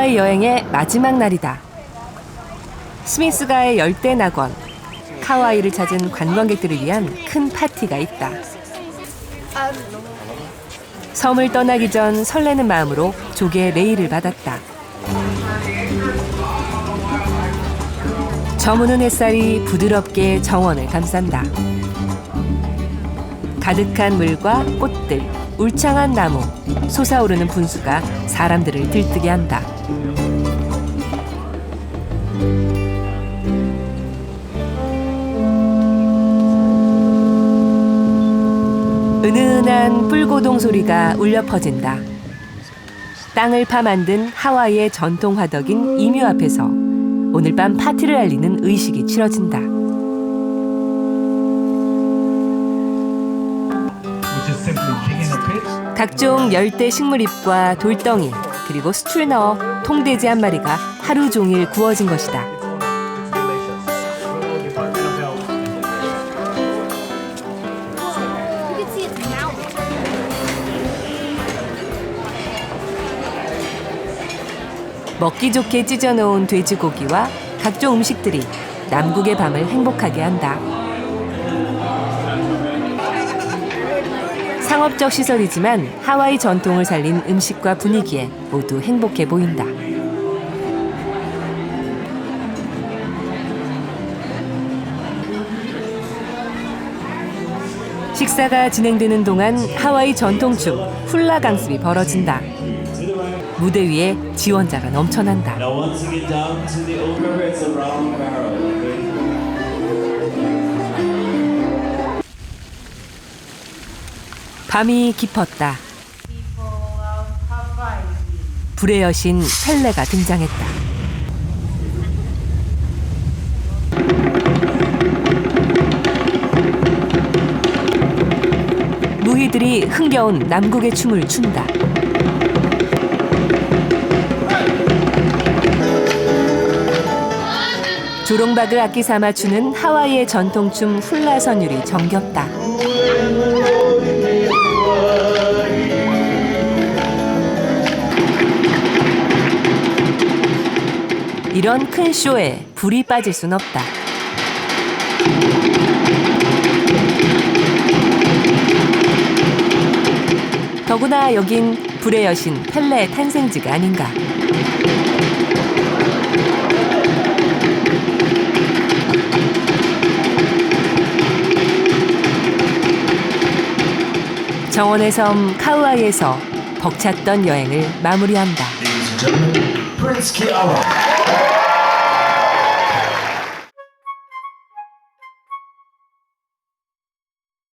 하와이 여행의 마지막 날이다. 스미스가의 열대 낙원, 카와이를 찾은 관광객들을 위한 큰 파티가 있다. 섬을 떠나기 전 설레는 마음으로 조개 레이를 받았다. 저무는 햇살이 부드럽게 정원을 감싼다. 가득한 물과 꽃들, 울창한 나무, 솟아오르는 분수가 사람들을 들뜨게 한다. 은은한 뿔고동 소리가 울려 퍼진다. 땅을 파 만든 하와이의 전통 화덕인 이묘 앞에서 오늘 밤 파티를 알리는 의식이 치러진다. 각종 열대 식물잎과 돌덩이 그리고 수출 넣어 통돼지 한 마리가 하루 종일 구워진 것이다. 먹기 좋게 찢어놓은 돼지고기와 각종 음식들이 남국의 밤을 행복하게 한다. 상업적 시설이지만 하와이 전통을 살린 음식과 분위기에 모두 행복해 보인다. 식사가 진행되는 동안 하와이 전통춤 훌라 강습이 벌어진다. 무대 위에 지원자가 넘쳐난다. 밤이 깊었다. 불의 여신 펠레가 등장했다. 무희들이 흥겨운 남국의 춤을 춘다. 조롱박을 악기 삼아 추는 하와이의 전통춤 훌라 선율이 정겹다. 이런 큰 쇼에 불이 빠질 순 없다. 더구나 여긴 불의 여신 펠레의 탄생지가 아닌가. 정원의 섬 카우아이에서 벅찼던 여행을 마무리한다.